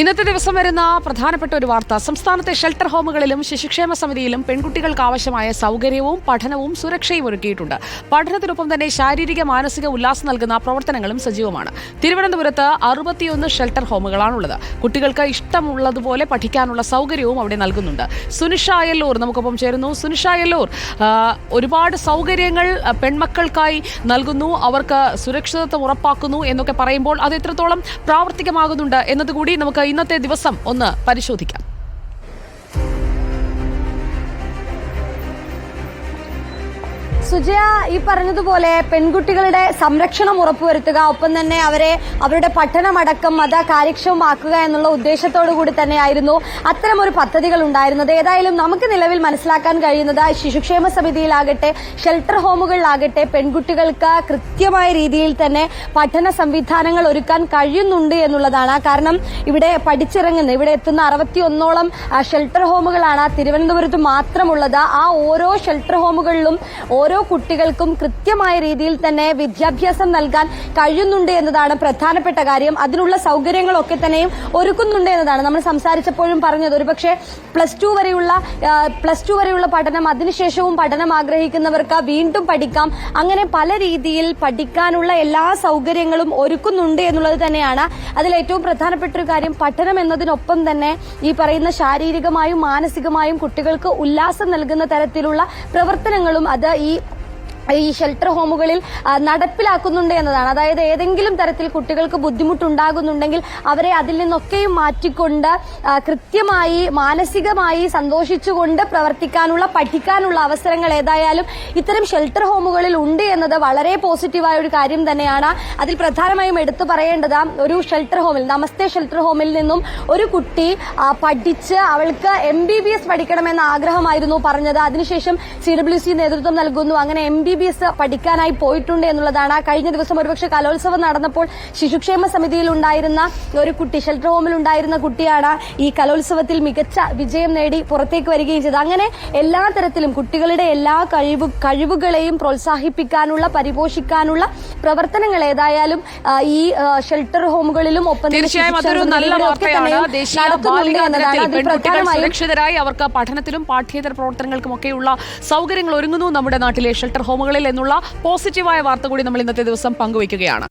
ഇന്നത്തെ ദിവസം വരുന്ന പ്രധാനപ്പെട്ട ഒരു വാർത്ത. സംസ്ഥാനത്തെ ഷെൽട്ടർ ഹോമുകളിലും ശിശുക്ഷേമ സമിതിയിലും പെൺകുട്ടികൾക്ക് ആവശ്യമായ സൗകര്യവും പഠനവും സുരക്ഷയും ഒരുക്കിയിട്ടുണ്ട്. പഠനത്തിനൊപ്പം തന്നെ ശാരീരിക മാനസിക ഉല്ലാസം നൽകുന്ന പ്രവർത്തനങ്ങളും സജീവമാണ്. തിരുവനന്തപുരത്ത് അറുപത്തിയൊന്ന് ഷെൽട്ടർ ഹോമുകളാണുള്ളത്. കുട്ടികൾക്ക് ഇഷ്ടമുള്ളതുപോലെ പഠിക്കാനുള്ള സൗകര്യവും അവിടെ നൽകുന്നുണ്ട്. സുനിഷ അയല്ലൂർ നമുക്കൊപ്പം ചേരുന്നു. സുനിഷ അയല്ലൂർ ഒരുപാട് സൗകര്യങ്ങൾ പെൺമക്കൾക്കായി നൽകുന്നു. അവർക്ക് സുരക്ഷിതത്വം ഉറപ്പാക്കുന്നു എന്നൊക്കെ പറയുമ്പോൾ അത് എത്രത്തോളം പ്രാവർത്തികമാകുന്നുണ്ട് എന്നതുകൂടി നമുക്ക് ഇന്നത്തെ ദിവസം ഒന്ന് പരിശോധിക്കാം. സുജയ ഈ പറഞ്ഞതുപോലെ പെൺകുട്ടികളുടെ സംരക്ഷണം ഉറപ്പുവരുത്തുക ഒപ്പം തന്നെ അവരെ അവരുടെ പഠനമടക്കം അത് കാര്യക്ഷമമാക്കുക എന്നുള്ള ഉദ്ദേശത്തോടു കൂടി തന്നെയായിരുന്നു അത്തരമൊരു പദ്ധതികൾ ഉണ്ടായിരുന്നത്. ഏതായാലും നമുക്ക് നിലവിൽ മനസ്സിലാക്കാൻ കഴിയുന്നത് ശിശുക്ഷേമ സമിതിയിലാകട്ടെ ഷെൽട്ടർ ഹോമുകളിലാകട്ടെ പെൺകുട്ടികൾക്ക് കൃത്യമായ രീതിയിൽ തന്നെ പഠന സംവിധാനങ്ങൾ ഒരുക്കാൻ കഴിയുന്നുണ്ട് എന്നുള്ളതാണ്. കാരണം ഇവിടെ പഠിച്ചിറങ്ങുന്ന ഇവിടെ എത്തുന്ന അറുപത്തിയൊന്നോളം ഷെൽട്ടർ ഹോമുകളാണ് തിരുവനന്തപുരത്ത് മാത്രമുള്ളത്. ആ ഓരോ ഷെൽട്ടർ ഹോമുകളിലും ഓരോ കുട്ടികൾക്കും കൃത്യമായ രീതിയിൽ തന്നെ വിദ്യാഭ്യാസം നൽകാൻ കഴിയുന്നുണ്ട് എന്നതാണ് പ്രധാനപ്പെട്ട കാര്യം. അതിനുള്ള സൗകര്യങ്ങളൊക്കെ തന്നെയും ഒരുക്കുന്നുണ്ട് എന്നതാണ്. നമ്മൾ സംസാരിച്ചപ്പോഴും പറഞ്ഞത് ഒരുപക്ഷെ പ്ലസ് ടു വരെയുള്ള പ്ലസ് ടു വരെയുള്ള പഠനം അതിനുശേഷവും പഠനം ആഗ്രഹിക്കുന്നവർക്ക് വീണ്ടും പഠിക്കാം. അങ്ങനെ പല രീതിയിൽ പഠിക്കാനുള്ള എല്ലാ സൗകര്യങ്ങളും ഒരുക്കുന്നുണ്ട് എന്നുള്ളത് തന്നെയാണ് അതിൽ ഏറ്റവും പ്രധാനപ്പെട്ട ഒരു കാര്യം. പഠനം എന്നതിനൊപ്പം തന്നെ ഈ പറയുന്ന ശാരീരികമായും മാനസികമായും കുട്ടികൾക്ക് ഉല്ലാസം നൽകുന്ന തരത്തിലുള്ള പ്രവർത്തനങ്ങളും അത് ഈ ഈ ഷെൽട്ടർ ഹോമുകളിൽ നടപ്പിലാക്കുന്നുണ്ട് എന്നതാണ്. അതായത് ഏതെങ്കിലും തരത്തിൽ കുട്ടികൾക്ക് ബുദ്ധിമുട്ടുണ്ടാകുന്നുണ്ടെങ്കിൽ അവരെ അതിൽ നിന്നൊക്കെയും മാറ്റിക്കൊണ്ട് കൃത്യമായി മാനസികമായി സന്തോഷിച്ചുകൊണ്ട് പ്രവർത്തിക്കാനുള്ള പഠിക്കാനുള്ള അവസരങ്ങൾ ഏതായാലും ഇത്തരം ഷെൽട്ടർ ഹോമുകളിൽ ഉണ്ട് എന്നത് വളരെ പോസിറ്റീവായ ഒരു കാര്യം തന്നെയാണ്. അതിൽ പ്രധാനമായും എടുത്തു പറയേണ്ടത് ഒരു ഷെൽട്ടർ ഹോമിൽ നമസ്തേ ഷെൽട്ടർ ഹോമിൽ നിന്നും ഒരു കുട്ടി പഠിച്ച് അവൾക്ക് എം ബി ബി എസ് പഠിക്കണമെന്ന ആഗ്രഹമായിരുന്നു പറഞ്ഞത്. അതിനുശേഷം സി ഡബ്ല്യു സി നേതൃത്വം നൽകുന്നു. അങ്ങനെ എം ബി എസ് പഠിക്കാനായി പോയിട്ടുണ്ട് എന്നുള്ളതാണ്. കഴിഞ്ഞ ദിവസം ഒരുപക്ഷെ കലോത്സവം നടന്നപ്പോൾ ശിശുക്ഷേമ സമിതിയിൽ ഉണ്ടായിരുന്ന ഒരു കുട്ടി ഷെൽട്ടർ ഹോമിൽ ഉണ്ടായിരുന്ന കുട്ടിയാണ് ഈ കലോത്സവത്തിൽ മികച്ച വിജയം നേടി പുറത്തേക്ക് വരികയും ചെയ്തത്. അങ്ങനെ എല്ലാ തരത്തിലും കുട്ടികളുടെ എല്ലാ കഴിവ് കഴിവുകളെയും പ്രോത്സാഹിപ്പിക്കാനുള്ള പരിപോഷിക്കാനുള്ള പ്രവർത്തനങ്ങൾ ഏതായാലും ഈ ഷെൽട്ടർ ഹോമുകളിലും ഒപ്പം തീർച്ചയായും അതൊരു നല്ല വാർത്തയാണ്. ദേശീയ നടത്തുന്നുണ്ട് ബാലികാ എന്നതാണ് പെൺകുട്ടികൾ സുരക്ഷിതരായി അവർക്ക് പഠനത്തിലും പാഠ്യേതര പ്രവർത്തനങ്ങൾക്കും ഒക്കെയുള്ള സൗകര്യങ്ങൾ ഒരുങ്ങുന്നു. നമ്മുടെ നാട്ടിലെ ഷെൽട്ടർ ഹോമുകളിൽ എന്നുള്ള പോസിറ്റീവായ വാർത്ത കൂടി നമ്മൾ ഇന്നത്തെ ദിവസം പങ്കുവയ്ക്കുകയാണ്